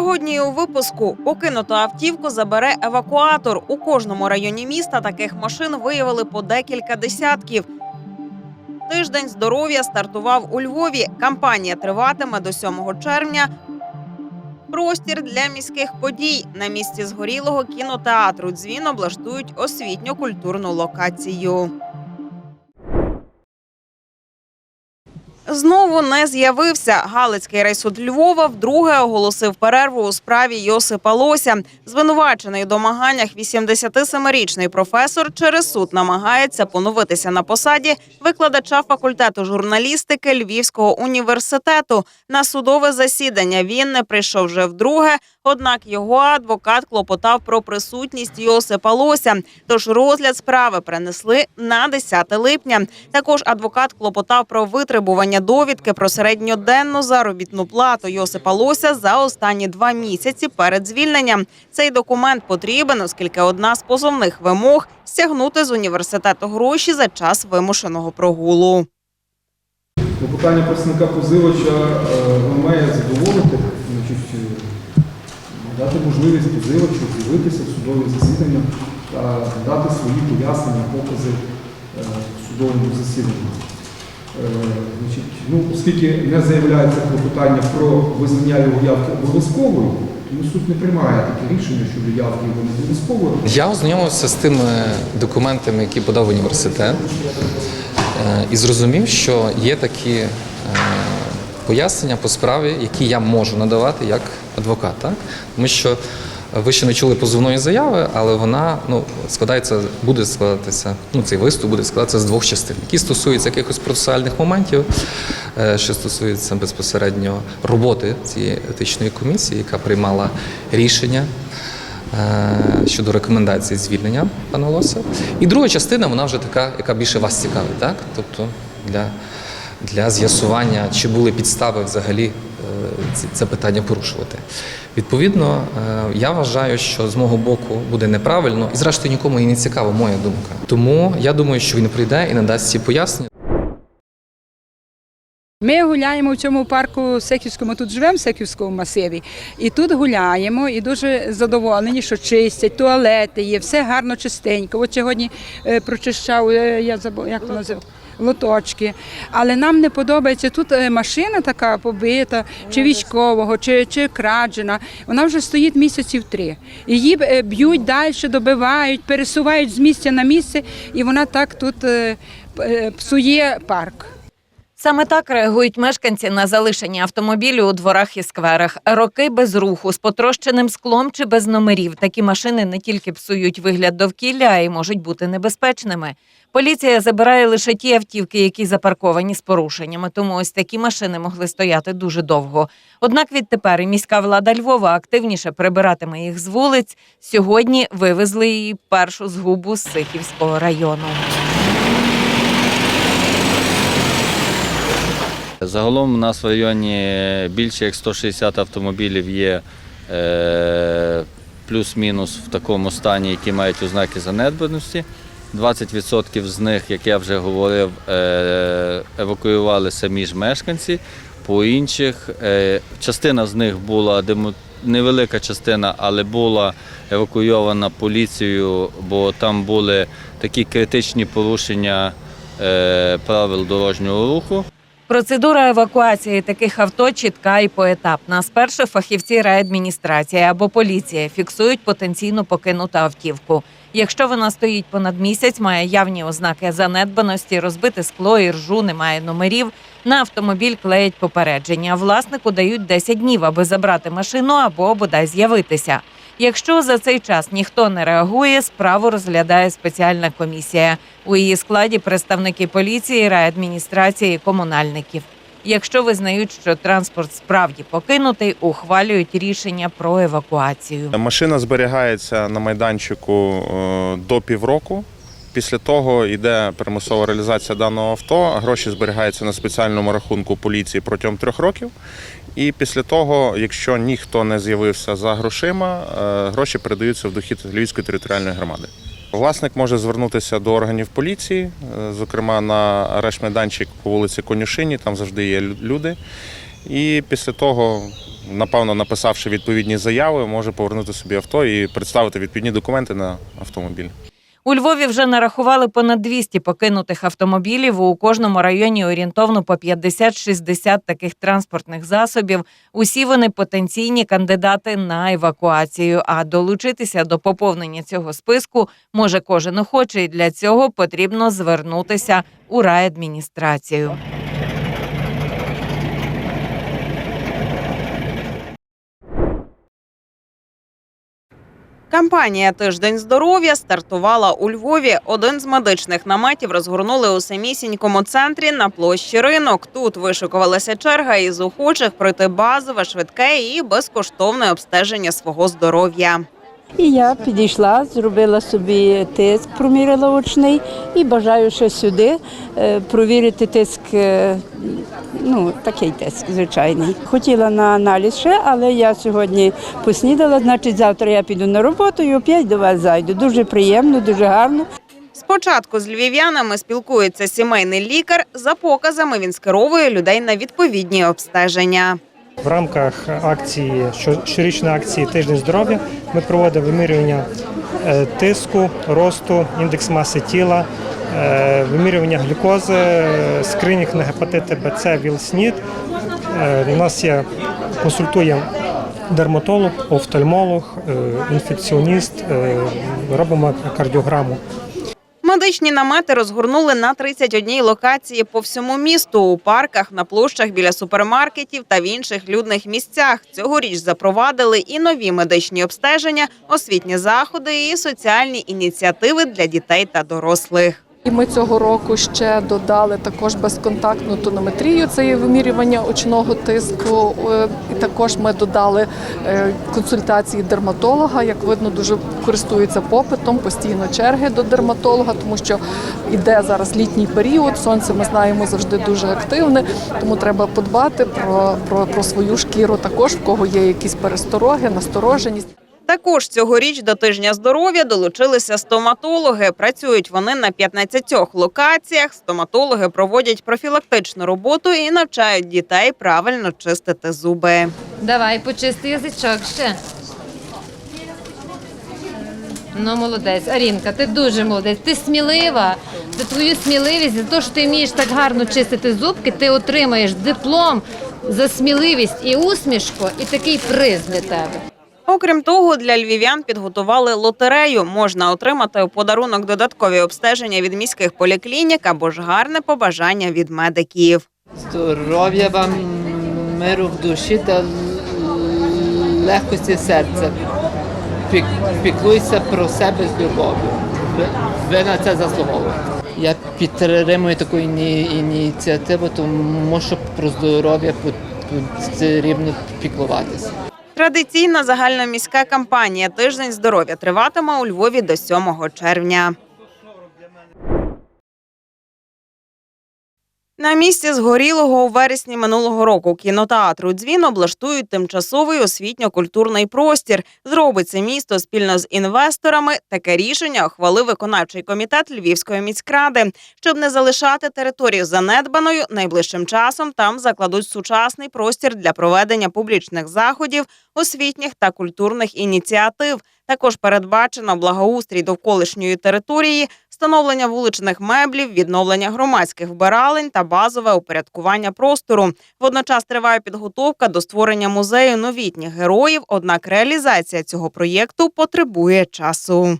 Сьогодні у випуску покинуту автівку забере евакуатор. У кожному районі міста таких машин виявили по декілька десятків. Тиждень здоров'я стартував у Львові. Кампанія триватиме до 7 червня. Простір для міських подій на місці згорілого кінотеатру дзвін облаштують освітньо-культурну локацію. Знову не з'явився. Галицький райсуд Львова вдруге оголосив перерву у справі Йосипа Лося. Звинувачений у домаганнях 87-річний професор через суд намагається поновитися на посаді викладача факультету журналістики Львівського університету. На судове засідання він не прийшов вже вдруге. Однак його адвокат клопотав про присутність Йосипа Лося. Тож розгляд справи перенесли на 10 липня. Також адвокат клопотав про витребування довідки про середньоденну заробітну плату Йосипа Лося за останні два місяці перед звільненням. Цей документ потрібен, оскільки одна з позовних вимог стягнути з університету гроші за час вимушеного прогулу. Клопотання представника позивача е, має задоволити, значить, е, дати можливість позивачу з'явитися в судове засідання та дати свої пояснення, покази е, судовому засіданні. Е, ну, оскільки не заявляється клопотання про визнання його явки обов'язковою, тому суд не приймає таке рішення щодо явки його не обов'язковою. Я ознайомився з тими документами, які подав університет, е, і зрозумів, що є такі е, пояснення по справі, які я можу надавати як адвокат. Так? Тому що ви ще не чули позовної заяви, але вона ну, складається, буде складатися, ну, цей виступ буде складатися з двох частин, які стосуються якихось процесуальних моментів, е, що стосується безпосередньо роботи цієї етичної комісії, яка приймала рішення е, щодо рекомендацій звільнення пана Лоса. І друга частина, вона вже така, яка більше вас цікавить, так? Тобто для, для з'ясування, чи були підстави взагалі е, це питання порушувати. Відповідно, е, я вважаю, що з мого боку буде неправильно, і зрештою нікому і не цікава моя думка. Тому я думаю, що він прийде і надасть ці пояснення. Ми гуляємо в цьому парку Сехівському, тут живемо в Сехівському масиві, і тут гуляємо, і дуже задоволені, що чистять, туалети є, все гарно чистенько. От сьогодні е, прочищав, я забув, як то називає. Лоточки, але нам не подобається тут е, машина така побита, чи військового, чи, чи краджена. Вона вже стоїть місяців три. Її е, б'ють далі, добивають, пересувають з місця на місце, і вона так тут е, псує парк. Саме так реагують мешканці на залишення автомобілю у дворах і скверах. Роки без руху, з потрощеним склом чи без номерів. Такі машини не тільки псують вигляд довкілля, а й можуть бути небезпечними. Поліція забирає лише ті автівки, які запарковані з порушеннями, тому ось такі машини могли стояти дуже довго. Однак відтепер і міська влада Львова активніше прибиратиме їх з вулиць. Сьогодні вивезли її першу згубу з Сихівського району. Загалом у нас в районі більше як 160 автомобілів є е, плюс-мінус в такому стані, які мають ознаки занедбаності. 20% з них, як я вже говорив, е, евакуювали самі ж мешканці. По інших е, частина з них була невелика частина, але була евакуйована поліцією, бо там були такі критичні порушення правил дорожнього руху. Процедура евакуації таких авто чітка і поетапна. Спершу фахівці райадміністрації або поліція фіксують потенційно покинуту автівку. Якщо вона стоїть понад місяць, має явні ознаки занедбаності, розбите скло і ржу, немає номерів. На автомобіль клеять попередження. Власнику дають 10 днів, аби забрати машину або бодай з'явитися. Якщо за цей час ніхто не реагує, справу розглядає спеціальна комісія. У її складі представники поліції, райадміністрації, комунальників. Якщо визнають, що транспорт справді покинутий, ухвалюють рішення про евакуацію. Машина зберігається на майданчику е, до півроку. Після того йде примусова реалізація даного авто. Гроші зберігаються на спеціальному рахунку поліції протягом трьох років. І після того, якщо ніхто не з'явився за грошима, е, гроші передаються в дохід Львівської територіальної громади. Власник може звернутися до органів поліції, е, зокрема на арешт майданчик по вулиці Конюшині, там завжди є люди. І після того напевно, написавши відповідні заяви, може повернути собі авто і представити відповідні документи на автомобіль. У Львові вже нарахували понад 200 покинутих автомобілів. У кожному районі орієнтовно по 50-60 таких транспортних засобів. Усі вони потенційні кандидати на евакуацію. А долучитися до поповнення цього списку може кожен охочий. Для цього потрібно звернутися у райадміністрацію. Кампанія Тиждень здоров'я стартувала у Львові. Один з медичних наметів розгорнули у самісінькому центрі на площі ринок. Тут вишикувалася черга із охочих пройти базове, швидке і безкоштовне обстеження свого здоров'я. І я підійшла, зробила собі тиск, проміряла очний і бажаю ще сюди е, провірити тиск, е, ну такий тиск, звичайний. Хотіла на аналіз ще, але я сьогодні поснідала, значить завтра я піду на роботу і опять до вас зайду. Дуже приємно, дуже гарно. Спочатку з львів'янами спілкується сімейний лікар. За показами він скеровує людей на відповідні обстеження. В рамках акції що- щорічної акції Тиждень здоров'я ми проводимо вимірювання е, тиску, росту, індекс маси тіла, е, вимірювання глюкози, е, скринінг на гепатити БЦ, ВІЛ-СНІД. Е, У нас є консультує дерматолог, офтальмолог, інфекціоніст, робимо кардіограму. Медичні намети розгорнули на 31 локації по всьому місту у парках, на площах біля супермаркетів та в інших людних місцях. Цьогоріч запровадили і нові медичні обстеження, освітні заходи і соціальні ініціативи для дітей та дорослих. І ми цього року ще додали також безконтактну тонометрію, це є вимірювання очного тиску. Е, І також ми додали е, консультації дерматолога. Як видно, дуже користується попитом, постійно черги до дерматолога, тому що іде зараз літній період. Сонце ми знаємо завжди дуже активне, тому треба подбати про, про, про свою шкіру. Також в кого є якісь перестороги, настороженість. Також цьогоріч до тижня здоров'я долучилися стоматологи. Працюють вони на 15 локаціях. Стоматологи проводять профілактичну роботу і навчають дітей правильно чистити зуби. Давай, почисти язичок ще. Ну, молодець. Арінка, ти дуже молодець. Ти смілива. За твою сміливість, за те, що ти вмієш так гарно чистити зубки, ти отримаєш диплом за сміливість і усмішку, і такий приз для тебе. Окрім того, для львів'ян підготували лотерею. Можна отримати у подарунок додаткові обстеження від міських поліклінік або ж гарне побажання від медиків. Здоров'я вам, миру в душі та легкості серця. Пік- Піклуйся про себе з любов'ю. Ви, на це заслуговуєте. Я підтримую таку іні- ініціативу, тому що про здоров'я пот- потрібно піклуватися. Традиційна загальноміська кампанія Тиждень здоров'я триватиме у Львові до 7 червня. На місці згорілого у вересні минулого року кінотеатру Дзвін облаштують тимчасовий освітньо-культурний простір. Зробить це місто спільно з інвесторами. Таке рішення ухвалив виконавчий комітет Львівської міськради. Щоб не залишати територію занедбаною, найближчим часом там закладуть сучасний простір для проведення публічних заходів, освітніх та культурних ініціатив. Також передбачено благоустрій довколишньої території, встановлення вуличних меблів, відновлення громадських вбиралень та базове упорядкування простору. Водночас триває підготовка до створення музею новітніх героїв. Однак реалізація цього проєкту потребує часу.